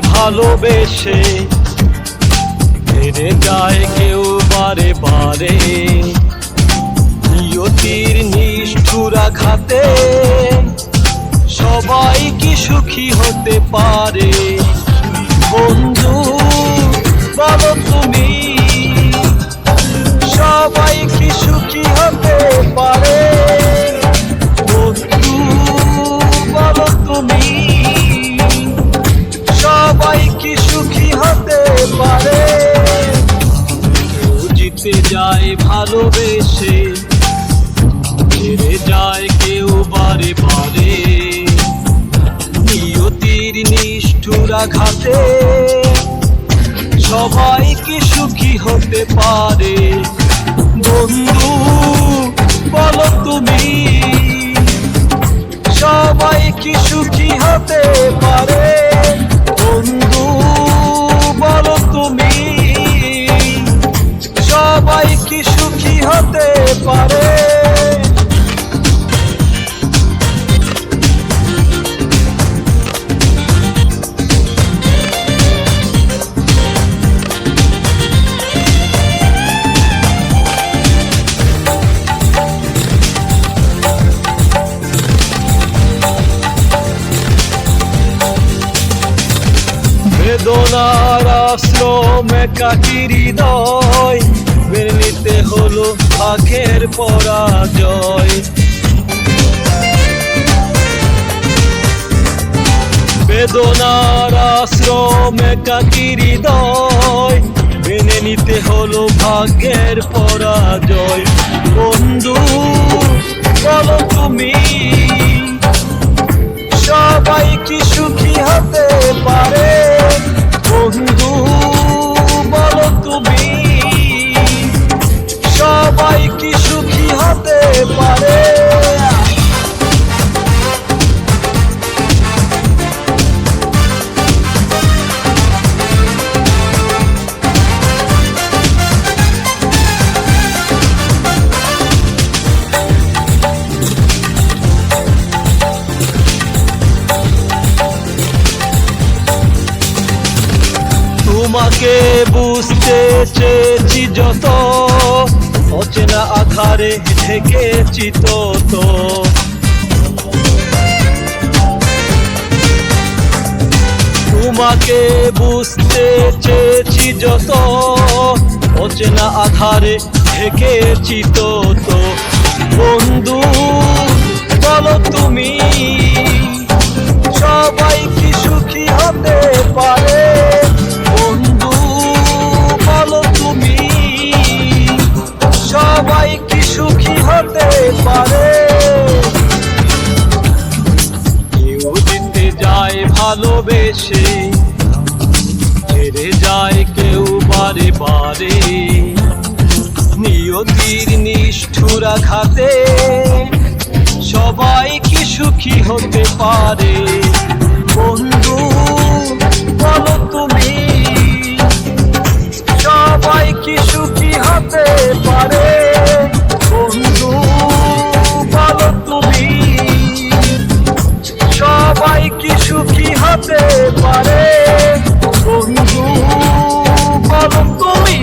ভালোবেসে। হেরে যায় কেউ বারে বারে। নিয়তির নিষ্ঠুর খাতে সবাই কি সুখী হতে পারে? কেউ যায় ভালোবেসে হেরে যায় কেউ বারে বারে। নিয়তির নিষ্ঠুর আঘাতে সবাই কি সুখী হতে পারে। বন্ধু, বলো তুমি সবাই কি সুখী হতে পারে। হতে পারে। বেদনার আশ্রমে কাটির হৃদয়। মেনে নিতে হলো ভাগের পরাজয়। বেদনার আশ্রমে কাটির হৃদয়, মেনে নিতে হলো ভাগ্যের পরাজয়। বন্ধু, বলো তুমি তোমাকে বুঝতে চেয়েছি যত, অচেনা আধারে ঢেকেছি তত। তোমাকে বুঝতে চেয়েছি যত, অচেনা আধারে ঢেকেছি তত। ভালোবেসে। ছেড়ে যায় কেউ বারে বারে। নিয়তির নিষ্ঠুর আঘাতে সবাই কি সুখী হতে পারে? হতে পারে। বন্ধু বলো তুমি